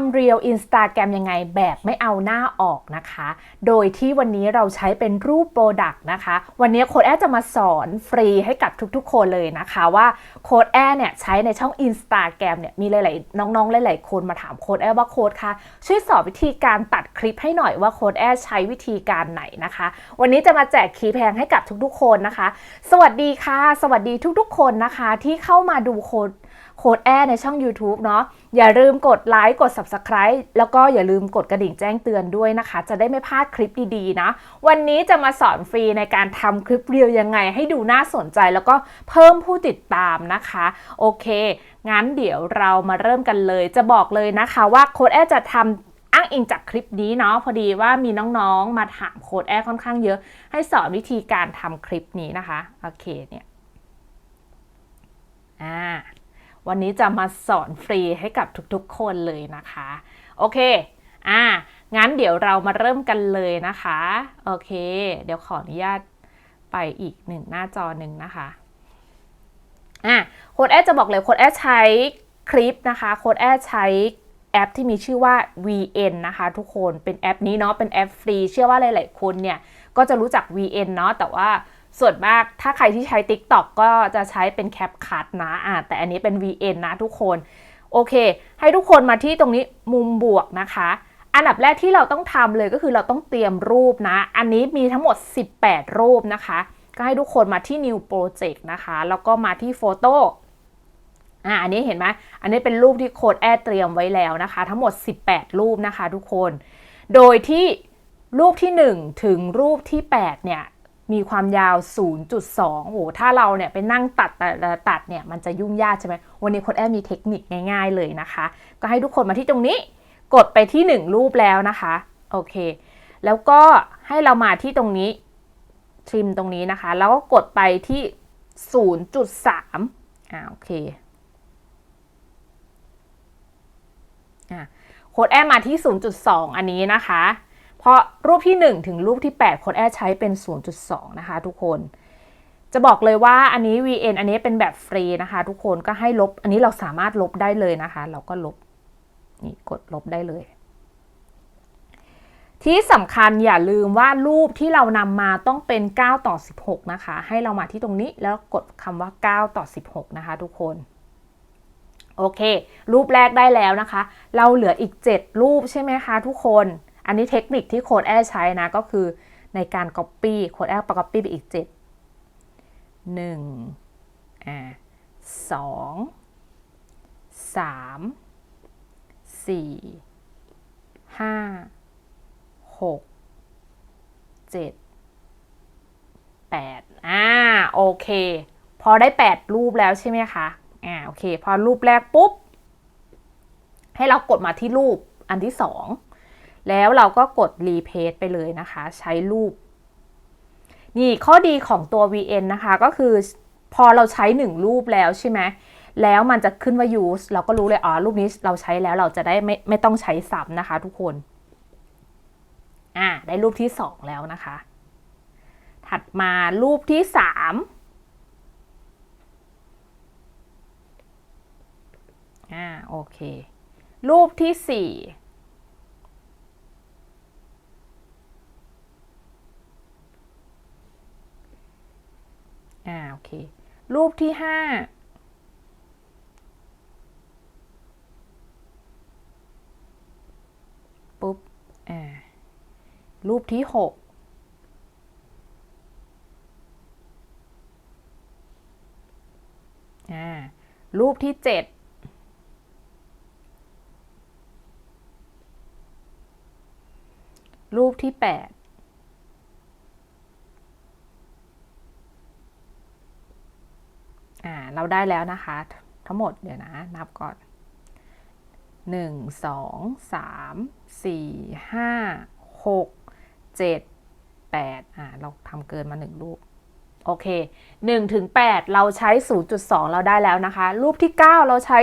ำเรียวอินสตาแกรมยังไงแบบไม่เอาหน้าออกนะคะ โดยที่วันนี้เราใช้เป็นรูปโปรดักต์นะคะ วันนี้โค้ดแอจะมาสอนฟรีให้กับทุกๆ คนเลยนะคะว่าโค้ดแอเนี่ยใช้ในช่อง Instagram เนี่ยมีหลายๆ น้องๆ หลายๆ คนมาถามโค้ดแอว่าโค้ดคะช่วยสอนวิธีการตัดคลิปให้หน่อยว่าโค้ดแอใช้วิธีการไหนนะคะ วันนี้จะมาแจกคีย์แพงให้กับทุกๆ คนนะคะ สวัสดีค่ะ สวัสดีทุกๆ คนนะคะที่เข้ามาดูโค้ด โค้ดแอร์ในช่อง YouTube เนาะอย่าลืมกดไลค์กด Subscribe แล้วก็อย่าลืมกดกระดิ่งแจ้งเตือนด้วยนะคะ จะได้ไม่พลาดคลิปดีๆนะ วันนี้จะมาสอนฟรีในการทำคลิปเรียวยังไง ให้ดูน่าสนใจแล้วก็เพิ่มผู้ติดตามนะคะ โอเค งั้นเดี๋ยวเรามาเริ่มกันเลย จะบอกเลยนะคะว่าโค้ดแอร์จะทำอ้างอิงจากคลิปนี้เนาะพอดีว่ามีน้องๆ มาถามโค้ดแอร์ค่อนข้างเยอะ ให้สอนวิธีการทำคลิปนี้นะคะ โอเคเนี่ยอ่า วันนี้จะมาสอนฟรีให้กับทุกๆคนเลยนะคะ โอเค อ่า งั้นเดี๋ยวเรามาเริ่มกันเลยนะคะ โอเค เดี๋ยวขออนุญาตไปอีกหนึ่งหน้าจอหนึ่งนะคะ อะโค้ดแอดจะบอกเลยโค้ดแอดใช้คลิปนะคะโค้ดแอดใช้แอปที่มีชื่อว่า VN นะคะ ทุกคนเป็นแอปนี้เนาะเป็นแอปฟรี เชื่อว่าหลาย ๆ คนเนี่ยก็จะรู้จัก VN เนาะแต่ว่า ส่วนมากถ้าใครที่ใช้ TikTok ก็จะใช้เป็นแคปคั t นะอะแต่อันนี้เป็น VN นะทุกคน โอเค ให้ทุกคนมาที่ตรงนี้มุมบวกนะคะ อันดับแรกที่เราต้องทำเลยก็คือเราต้องเตรียมรูปนะ อันนี้มีทั้งหมด 18 รูปนะคะ ก็ให้ทุกคนมาที่ New Project นะคะ แล้วก็มาที่โฟโต้อะอันนี้เห็นไหมอันนี้เป็นรูปที่โค้ดแอดเตรียมไว้แล้วนะคะ ทั้งหมด 18 รูปนะคะทุกคน โดยที่รูปที่ 1 ถึงรูปที่ 8 เนี่ย มีความยาว 0.2 โอ้โหถ้าเราเนี่ยไปนั่งตัดแตัดตัดเนี่ยมันจะยุ่งยากใช่ไหม วันนี้โค้ดแอดมีเทคนิคง่าย ๆ เลยนะคะ ก็ให้ทุกคนมาที่ตรงนี้ กดไปที่ 1 รูปแล้วนะคะ โอเค แล้วก็ให้เรามาที่ตรงนี้ทริมตรงนี้นะคะ แล้วก็กดไปที่ 0.3 อ่า โอเค อะโค้ดแอดมาที่ 0.2 อันนี้นะคะ เพราะรูปที่ 1 ถึงรูปที่ 8ค้ดแอดใช้เป็น 0.2 นะคะทุกคน จะบอกเลยว่าอันนี้ VN อันนี้เป็นแบบฟรีนะคะทุกคนก็ให้ลบ อันนี้เราสามารถลบได้เลยนะคะ เราก็ลบ นี่กดลบได้เลย ที่สำคัญอย่าลืมว่ารูปที่เรานำมาต้องเป็น 9 ต่อ 16 นะคะ ให้เรามาที่ตรงนี้แล้วกดคำว่า 9 ต่อ 16 นะคะทุกคนโอเค รูปแรกได้แล้วนะคะ เราเหลืออีก 7 รูปใช่ไหมคะทุกคน อันนี้เทคนิคที่โค้ดแอดใช้นะก็คือในการ Copy โค้ดแอดป Copy ไปอีก 7 1อ่า2 3 4 5 6 7 8อ่าโอเค พอได้8รูปแล้วใช่ไหมคะอ่าโอเค พอรูปแรกปุ๊บ ให้เรากดมาที่รูปอันที่2 แล้วเราก็กดรีเพจไปเลยนะคะ ใช้รูป นี่ข้อดีของตัว VN นะคะก็คือพอเราใช้ 1 รูปแล้วใช่ไหมแล้วมันจะขึ้นว่า use เราก็รู้เลยอ๋อรูปนี้เราใช้แล้วเราจะได้ไม่ไม่ต้องใช้ซ้ำนะคะทุกคนอ่าได้รูปที่ 2 แล้วนะคะ ถัดมารูปที่ 3อ่าโอเค รูปที่ อ่าโอเค รูปที่5ปุ๊บ อ่า รูปที่6อ่า รูปที่7รูปที่8อ่า เราได้แล้วนะคะ ทั้งหมดเดี๋ยวนะ นับก่อนหนึ่งสองสามสี่ห้าหกเจ็ดแปดอ่าเราทำเกินมาหนึ่งรูป โอเคหนึ่งถึงแปดเราใช้ 0.2 เราได้แล้วนะคะ รูปที่ 9 เราใช้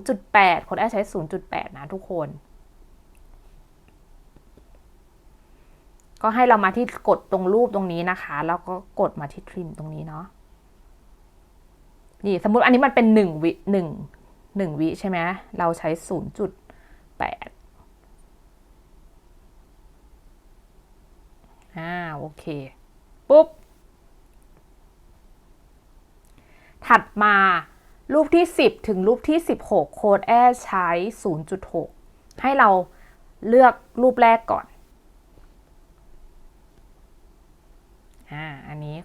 0.8 คนแอใช้ 0.8 นะทุกคน ก็ให้เรามาที่กดตรงรูปตรงนี้นะคะ แล้วก็กดมาที่ทริมตรงนี้เนาะ นี่สมมุติอันนี้มันเป็นหนึ่งวิหนึ่งหนึ่งวิใช่ไหมเราใช้ศูนย์จุดแปดอ่าโอเค ปุ๊บ ถัดมารูปที่ 10 ถึงรูปที่ 16 โค้ดแอใช้ 0.6 ให้เราเลือกรูปแรกก่อน อ่า อันนี้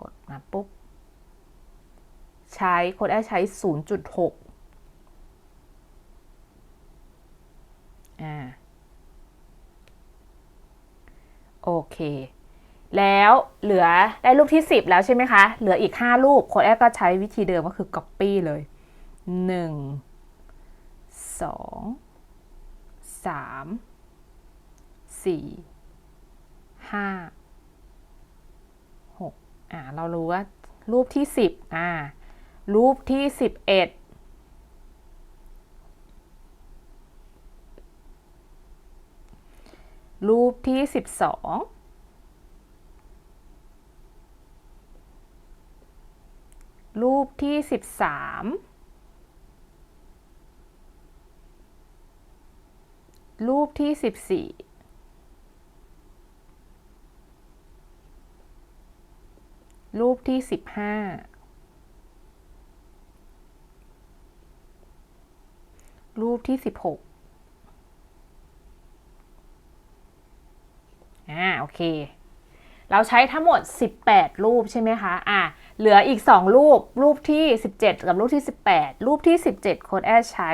กดมาปุ๊บ ใช้โค้ดแอใช้ 0.6อ่าโอเค แล้วเหลือได้รูปที่ 10 แล้วใช่ไหมคะ เหลืออีก 5 รูปโค้ดแอก็ใช้วิธีเดิมก็คือ Copy เลย 1 2 3 4 5 6อ่าเรารู้ว่ารูปที่ 10อ่า รูปที่ 11รูปที่ 12 รูปที่ 13 รูปที่ 14 รูปที่ 15 รูปที่16อ่าโอเค เราใช้ทั้งหมด 18 รูปใช่ไหมคะอ่าเหลืออีก 2 รูป รูปที่ 17 กับรูปที่ 18 รูปที่ 17 โค้ดแอดใช้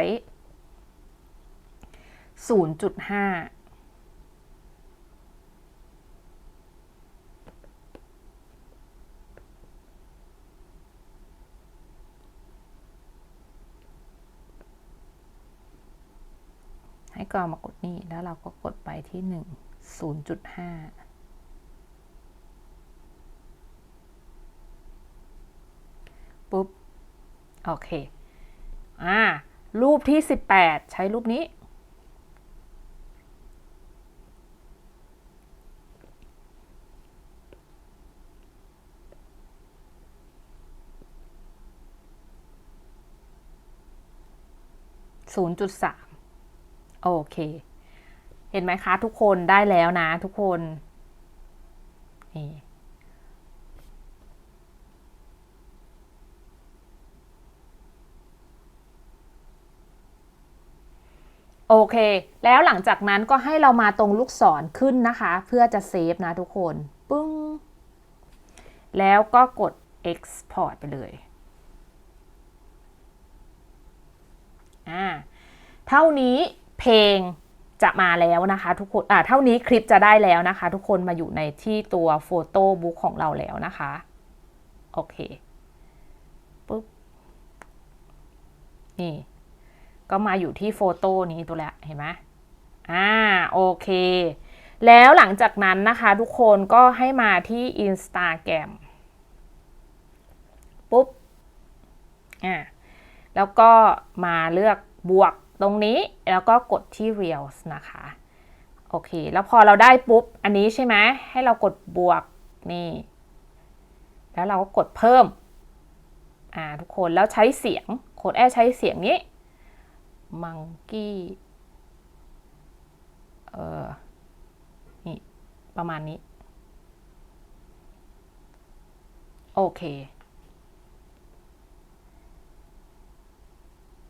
0.5 ก็มากดนี่แล้วเราก็กดไปที่หนึ่งศูนย์จุดห้าปุ๊บ โอเค อ่า รูปที่สิบแปดใช้รูปนี้ ศูนย์จุดสาม โอเค เห็นไหมคะ ทุกคนได้แล้วนะ ทุกคนนี่โอเค แล้วหลังจากนั้นก็ให้เรามาตรงลูกศรขึ้นนะคะ เพื่อจะเซฟนะทุกคน ปึ้ง แล้วก็กด export ไปเลย อ่า เท่านี้ เพลงจะมาแล้วนะคะทุกคนอ่าเท่านี้คลิปจะได้แล้วนะคะ ทุกคนมาอยู่ในที่ตัวโฟโต้บุ๊กของเราแล้วนะคะ โอเคปุ๊บนี่ก็มาอยู่ที่โฟโต้นี้ตัวแล้วเห็นไหมอ่าโอเค แล้วหลังจากนั้นนะคะ ทุกคนก็ให้มาที่ Instagram ปุ๊บอ่าแล้วก็มาเลือกบวก ตรงนี้แล้วก็กดที่ Reels นะคะ โอเค แล้วพอเราได้ปุ๊บ อันนี้ใช่ไหมให้เรากดบวกนี่ แล้วเราก็กดเพิ่ม อ่าทุกคนแล้วใช้เสียงโค้ดแอร์ใช้เสียงนี้มังกี้เออนี่ ประมาณนี้ โอเค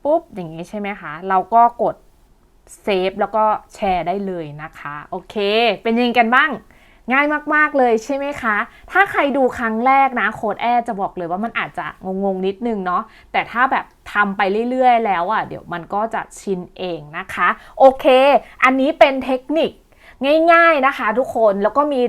ปุ๊บ อย่างนี้ใช่ไหมคะ เราก็กดเซฟแล้วก็แชร์ได้เลยนะคะ โอเค เป็นยังไงกันบ้าง ง่ายมาก ๆ เลยใช่ไหมคะ ถ้าใครดูครั้งแรกนะโค้ดแอร์จะบอกเลยว่ามันอาจจะงง ๆ นิดนึงเนาะ แต่ถ้าแบบทำไปเรื่อย ๆ แล้วอะ่ะ เดี๋ยวมันก็จะชินเองนะคะ โอเค อันนี้เป็นเทคนิคง่าย ๆ นะคะ ทุกคน แล้วก็มี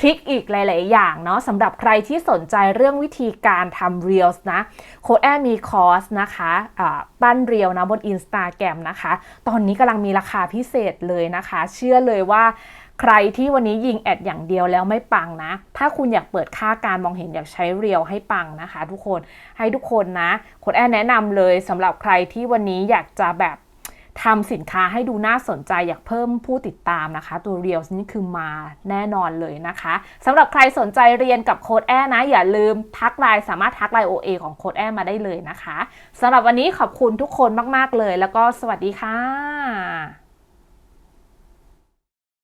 ทริคอีกหลาย ๆ อย่างเนาะสำหรับใครที่สนใจเรื่องวิธีการทำ Reels นะโค้ดแอมีคอร์สนะคะะปั้นเรียวนะบน Instagram นะคะ ตอนนี้กำลังมีราคาพิเศษเลยนะคะ เชื่อเลยว่าใครที่วันนี้ยิงแอดอย่างเดียวแล้วไม่ปังนะ ถ้าคุณอยากเปิดค่าการมองเห็นอยากใช้เรียวให้ปังนะคะ ทุกคน ให้ทุกคนนะโค้ดแอร์แนะนำเลยสำหรับใครที่วันนี้อยากจะแบบ ทำสินค้าให้ดูน่าสนใจอยากเพิ่มผู้ติดตามนะคะ ตัวเรียลนี่คือมาแน่นอนเลยนะคะสำหรับใครสนใจเรียนกับโค้ดแอนะ อย่าลืมทักไลน์สามารถทักไลน์ OA ของโค้ดแอมาได้เลยนะคะสำหรับวันนี้ขอบคุณทุกคนมาก ๆ เลย แล้วก็สวัสดีค่ะ